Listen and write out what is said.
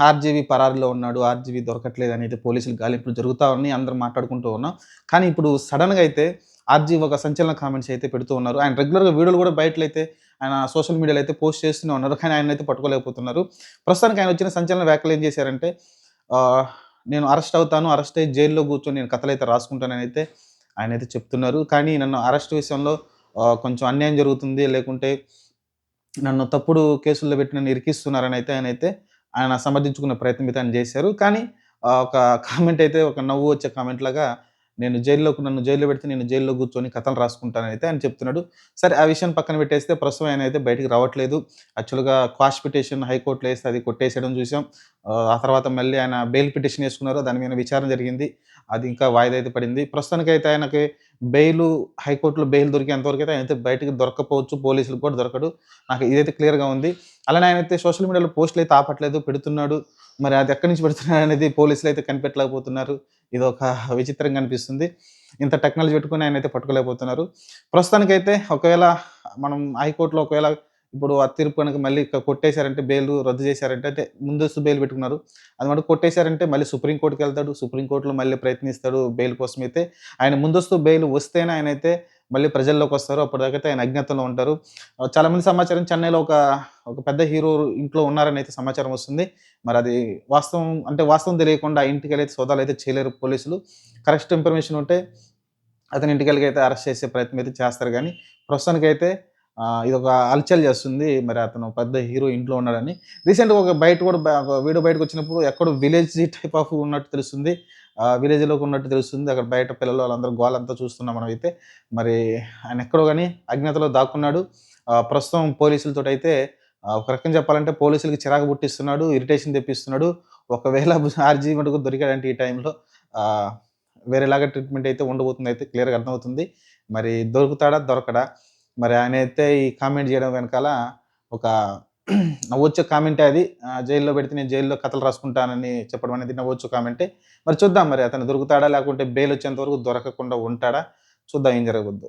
RGV పరారిలో ఉన్నాడు RGV దొరకట్లేదు అనేది పోలీసులు గాలింపులు జరుగుతూ ఉన్నాయి అందరూ మాట్లాడుకుంటూ ఉన్నాం. కానీ ఇప్పుడు సడన్గా అయితే ఆర్జీవి ఒక సంచలన కామెంట్స్ అయితే పెడుతూ ఉన్నారు. ఆయన రెగ్యులర్గా వీడియోలు కూడా బయటలో అయితే ఆయన సోషల్ మీడియాలో అయితే పోస్ట్ చేస్తూనే ఉన్నారు. కానీ ఆయన అయితే పట్టుకోలేకపోతున్నారు. ప్రస్తుతానికి ఆయన వచ్చిన సంచలన వ్యాఖ్యలు ఏం చేశారంటే నేను అరెస్ట్ అవుతాను అరెస్ట్ అయ్యి జైల్లో కూర్చొని నేను కథలు అయితే రాసుకుంటానని అయితే ఆయన అయితే చెప్తున్నారు. కానీ నన్ను అరెస్ట్ విషయంలో కొంచెం అన్యాయం జరుగుతుంది లేకుంటే నన్ను తప్పుడు కేసుల్లో పెట్టి నన్ను ఇరికిస్తున్నారని అయితే ఆయన అయితే ఆయన సమర్థించుకునే ప్రయత్నం అయితే ఆయన చేశారు. కానీ ఒక కామెంట్ అయితే ఒక నవ్వు వచ్చే కామెంట్ లాగా నేను జైల్లోకి నన్ను జైల్లో పెడితే నేను జైల్లో కూర్చొని కథలు రాసుకుంటానని అయితే ఆయన చెప్తున్నాడు. సరే ఆ విషయం పక్కన పెట్టేస్తే ప్రస్తుతం ఆయన అయితే బయటికి రావట్లేదు. యాక్చువల్గా క్వాష్ పిటిషన్ హైకోర్టులో వేస్తే అది కొట్టేసేయడం చూసాం. ఆ, తర్వాత మళ్ళీ ఆయన బెయిల్ పిటిషన్ వేసుకున్నారు. దాని మీద విచారణ జరిగింది. అది ఇంకా వాయిదా అయితే పడింది. ప్రస్తుతానికి అయితే ఆయనకి బెయిల్ హైకోర్టులో బెయిల్ దొరికేంతవరకు అయితే ఆయన అయితే బయటకు దొరకపోవచ్చు పోలీసులకు కూడా దొరకడు. నాకు ఇదైతే క్లియర్గా ఉంది. అలానే ఆయన అయితే సోషల్ మీడియాలో పోస్టులు అయితే ఆపట్లేదు పెడుతున్నాడు. మరి అది ఎక్కడి నుంచి పెడుతున్నాడు అనేది పోలీసులు అయితే కనిపెట్టలేకపోతున్నారు. ఇది ఒక విచిత్రంగా అనిపిస్తుంది. ఇంత టెక్నాలజీ పెట్టుకుని ఆయన అయితే పట్టుకోలేకపోతున్నారు. ప్రస్తుతానికైతే ఒకవేళ మనం హైకోర్టులో ఒకవేళ ఇప్పుడు ఆ తీర్పు కనుక మళ్ళీ కొట్టేశారంటే బెయిల్ రద్దు చేశారంటే అంటే ముందస్తు బెయిల్ పెట్టుకున్నారు. అది మటు కొట్టేశారంటే మళ్ళీ సుప్రీంకోర్టుకి వెళ్తాడు సుప్రీంకోర్టులో మళ్ళీ ప్రయత్నిస్తాడు బెయిల్ కోసం అయితే. ఆయన ముందస్తు బెయిల్ వస్తేనే ఆయన అయితే మళ్ళీ ప్రజల్లోకి వస్తారు అప్పటిదాకైతే ఆయన అజ్ఞాతంలో ఉంటారు. చాలామంది చాలా మంది సమాచారం చెన్నైలో ఒక ఒక పెద్ద హీరో ఇంట్లో ఉన్నారని అయితే సమాచారం వస్తుంది. మరి అది వాస్తవం అంటే వాస్తవం తెలియకుండా ఇంటికి వెళ్ళి సోదాలు అయితే చేయలేరు పోలీసులు. కరెక్ట్ ఇన్ఫర్మేషన్ ఉంటే అతని ఇంటికి వెళ్ళి అయితే అరెస్ట్ చేసే ప్రయత్నం అయితే చేస్తారు. కానీ ప్రస్తుతానికైతే ఇది ఒక అల్చల్ చేస్తుంది. మరి అతను పెద్ద హీరో ఇంట్లో ఉన్నాడని. రీసెంట్గా ఒక బయట కూడా వీడియో బయటకు వచ్చినప్పుడు ఎక్కడో విలేజ్ టైప్ ఆఫ్ ఉన్నట్టు తెలుస్తుంది. విలేజ్లోకి ఉన్నట్టు తెలుస్తుంది. అక్కడ బయట పిల్లలు వాళ్ళందరూ గోలంతా చూస్తున్నాం మనం అయితే. మరి ఆయన ఎక్కడో కానీ అజ్ఞాతలో దాక్కున్నాడు. ప్రస్తుతం పోలీసులతో అయితే ఒక రకం చెప్పాలంటే పోలీసులకి చిరాకు పుట్టిస్తున్నాడు. ఇరిటేషన్ తెప్పిస్తున్నాడు. ఒకవేళ ఆర్జీ మటుకు దొరికాడంటే ఈ టైంలో వేరేలాగా ట్రీట్మెంట్ అయితే ఉండబోతుంది. అయితే క్లియర్గా అర్థమవుతుంది. మరి దొరుకుతాడా? దొరకడా? మరి ఆయన అయితే ఈ కామెంట్ చేయడం వెనకాల ఒక నవ్వొచ్చే కామెంటే అది. ఆ, జైల్లో పెడితే నేను జైల్లో కథలు రాసుకుంటానని చెప్పడం అనేది నవ్వొచ్చు కామెంటే మరి చూద్దాం మరి అతను దొరుకుతాడా లేకుంటే బెయిల్ వచ్చేంత వరకు దొరకకుండా ఉంటాడా? చూద్దాం ఏం జరగద్దు